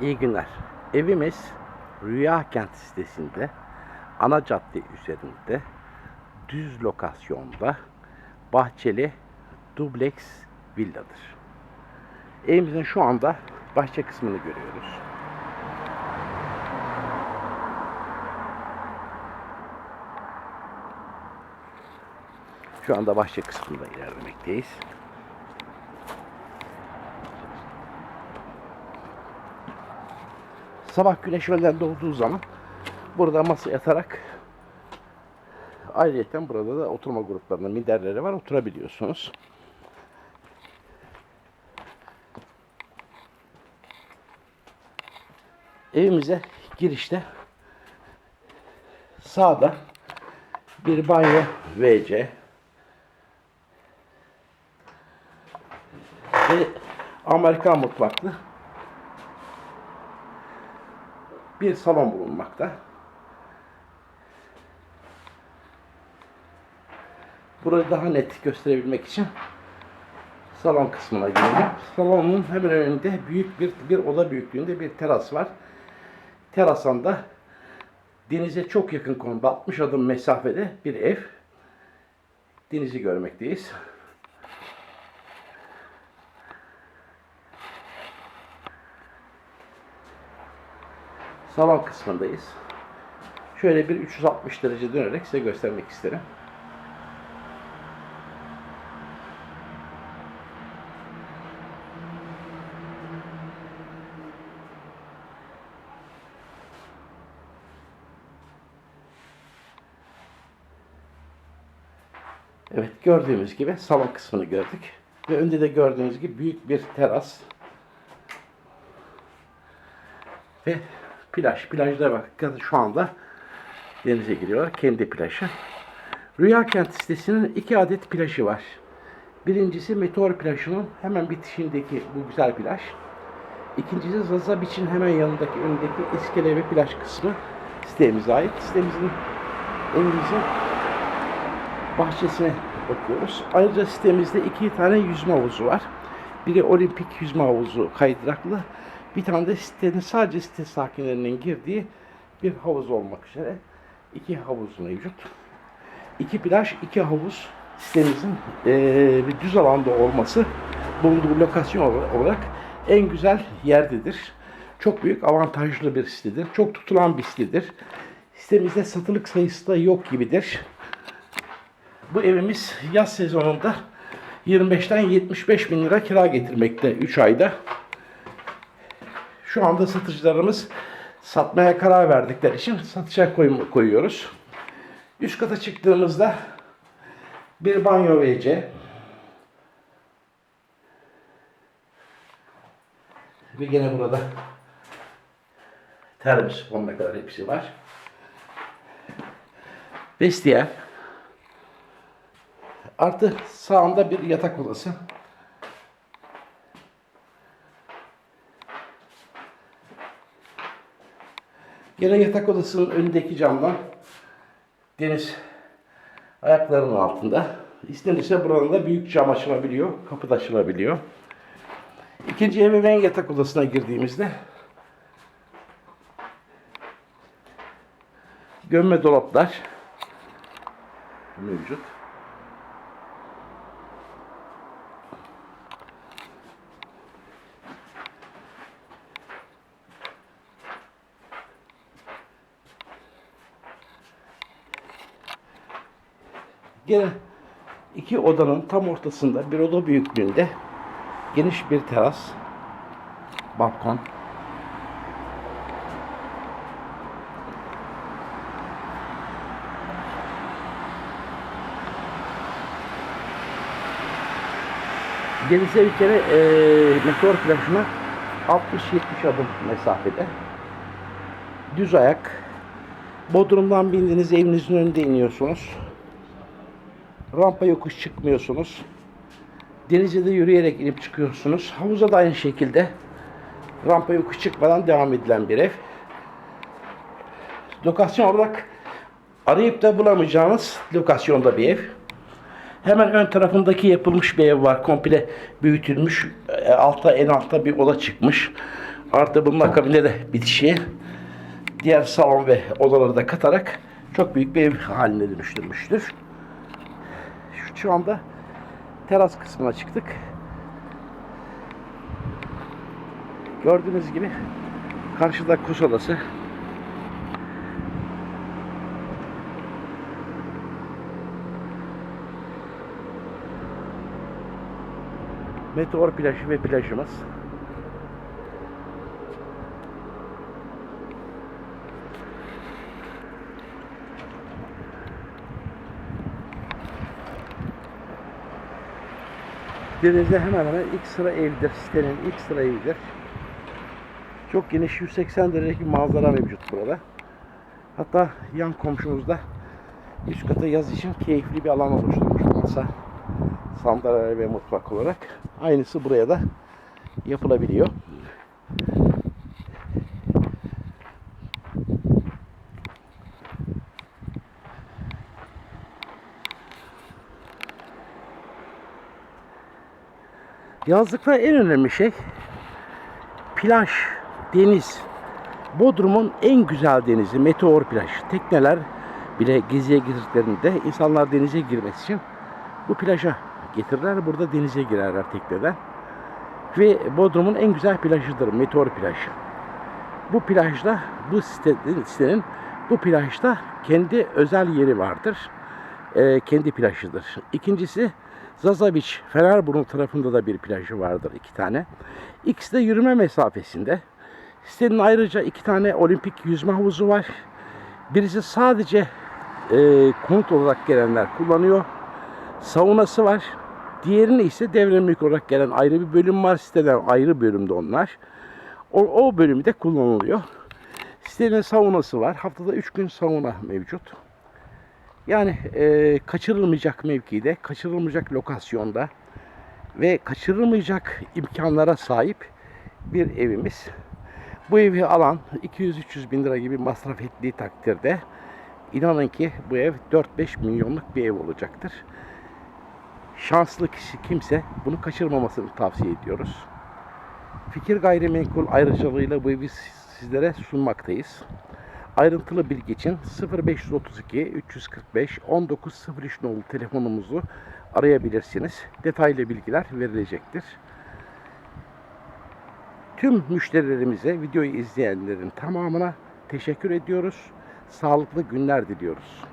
İyi günler. Evimiz Rüya Kent sitesinde ana cadde üzerinde düz lokasyonda bahçeli dubleks villadır. Evimizin şu anda bahçe kısmını görüyoruz. Şu anda bahçe kısmında ilerlemekteyiz. Sabah güneş önden doğduğu zaman burada masa yatarak ayrıca burada da oturma gruplarında minderleri var oturabiliyorsunuz. Evimize girişte sağda bir banyo WC ve Amerikan mutfaklı bir salon bulunmakta. Burayı daha net gösterebilmek için salon kısmına girelim. Salonun hemen önünde büyük bir bir oda büyüklüğünde bir teras var. Terasanda denize çok yakın konumda 60 adım mesafede bir ev. Denizi görmekteyiz. Salon kısmındayız. Şöyle bir 360 derece dönerek size göstermek isterim. Evet gördüğümüz gibi salon kısmını gördük. Ve önde de gördüğünüz gibi büyük bir teras. Ve plaj. Plajda bakın şu anda denize giriyorlar. Kendi plajı. Rüya Kent sitesinin iki adet plajı var. Birincisi Meteor plajının hemen bitişindeki bu güzel plaj. İkincisi Zaza Beach'in hemen yanındaki önündeki iskele ve plaj kısmı sitemize ait. Sitemizin evimizin bahçesine bakıyoruz. Ayrıca sitemizde iki tane yüzme havuzu var. Biri olimpik yüzme havuzu kaydıraklı. Bir tane de sitenin sadece site sakinlerinin girdiği bir havuz olmak üzere iki havuz mevcut. İki plaj, iki havuz sitemizin eee, bir düz alanda olması bulunduğu lokasyon olarak en güzel yerdedir. Çok büyük avantajlı bir sitedir. Çok tutulan bir sitedir. Sitemizde satılık sayısı da yok gibidir. Bu evimiz yaz sezonunda 25'ten 75 bin lira kira getirmekte 3 ayda. Şu anda satıcılarımız satmaya karar verdikleri için satışa koy- koyuyoruz. Üst kata çıktığımızda bir banyo WC ve gene burada termos sonuna kadar hepsi var. Vestiyer artı sağında bir yatak odası. Gene yatak odasının önündeki camdan deniz ayaklarının altında. İstenirse buranın da büyük cam açılabiliyor, kapı da açılabiliyor. İkinci ebeveyn yatak odasına girdiğimizde gömme dolaplar mevcut. Gene iki odanın tam ortasında bir oda büyüklüğünde geniş bir teras, balkon. Denize bir kere e, meteor plajına 60-70 adım mesafede. Düz ayak. Bodrum'dan bindiğiniz evinizin önünde iniyorsunuz. Rampa yokuş çıkmıyorsunuz. Denize de yürüyerek inip çıkıyorsunuz. Havuza da aynı şekilde rampa yokuş çıkmadan devam edilen bir ev. Lokasyon olarak arayıp da bulamayacağınız lokasyonda bir ev. Hemen ön tarafındaki yapılmış bir ev var. Komple büyütülmüş. E, Altta en altta bir oda çıkmış. Artı bunun akabinde de bitişi diğer salon ve odaları da katarak çok büyük bir ev haline dönüştürmüştür. Şu- anda teras kısmına çıktık. Gördüğünüz gibi karşıda kuş odası. Meteor plajı ve plajımız. Denizde hemen hemen ilk sıra evdir. Sitenin ilk sıra evidir. Çok geniş 180 derecelik bir manzara mevcut burada. Hatta yan komşumuzda üst kata yaz için keyifli bir alan oluşturmuş masa, sandalye ve mutfak olarak. Aynısı buraya da yapılabiliyor. Yazlıkta en önemli şey plaj, deniz. Bodrum'un en güzel denizi Meteor Plaj. Tekneler bile geziye girdiklerinde insanlar denize girmesi için bu plaja getirirler. Burada denize girerler tekneden. Ve Bodrum'un en güzel plajıdır Meteor Plaj. Bu plajda, bu sitenin, sitenin bu plajda kendi özel yeri vardır. Ee, kendi plajıdır. İkincisi Zaza Beach, Fenerburnu tarafında da bir plajı vardır iki tane. İkisi de yürüme mesafesinde. Sitenin ayrıca iki tane olimpik yüzme havuzu var. Birisi sadece e, konut olarak gelenler kullanıyor. Saunası var. Diğerine ise devremlik olarak gelen ayrı bir bölüm var. Siteden ayrı bölümde onlar. O, o bölümü de kullanılıyor. Sitenin saunası var. Haftada 3 gün sauna mevcut. Yani e, kaçırılmayacak mevkide, kaçırılmayacak lokasyonda ve kaçırılmayacak imkanlara sahip bir evimiz. Bu evi alan 200-300 bin lira gibi masraf ettiği takdirde inanın ki bu ev 4-5 milyonluk bir ev olacaktır. Şanslı kişi kimse bunu kaçırmamasını tavsiye ediyoruz. Fikir Gayrimenkul ayrıcalığıyla bu evi sizlere sunmaktayız. Ayrıntılı bilgi için 0532 345 1903 nolu telefonumuzu arayabilirsiniz. Detaylı bilgiler verilecektir. Tüm müşterilerimize, videoyu izleyenlerin tamamına teşekkür ediyoruz. Sağlıklı günler diliyoruz.